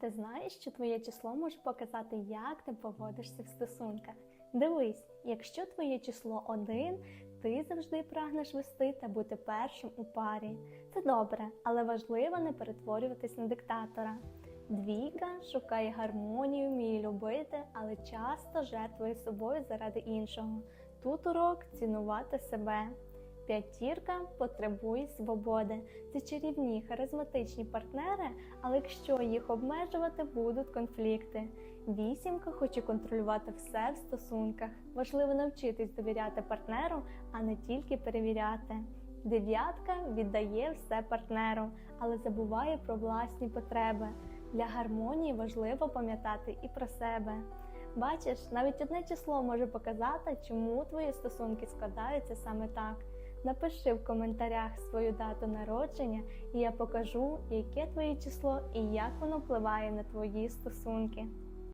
ти знаєш, що твоє число може показати, як ти поводишся в стосунках? Дивись, якщо твоє число один, ти завжди прагнеш вести та бути першим у парі. Це добре, але важливо не перетворюватись на диктатора. Двійка шукає гармонію, вміє любити, але часто жертвує собою заради іншого. Тут урок цінувати себе. П'ятірка потребує свободи. Це чарівні, харизматичні партнери, але якщо їх обмежувати, будуть конфлікти. Вісімка хоче контролювати все в стосунках. Важливо навчитись довіряти партнеру, а не тільки перевіряти. Дев'ятка віддає все партнеру, але забуває про власні потреби. Для гармонії важливо пам'ятати і про себе. Бачиш, навіть одне число може показати, чому твої стосунки складаються саме так. Напиши в коментарях свою дату народження, і я покажу, яке твоє число і як воно впливає на твої стосунки.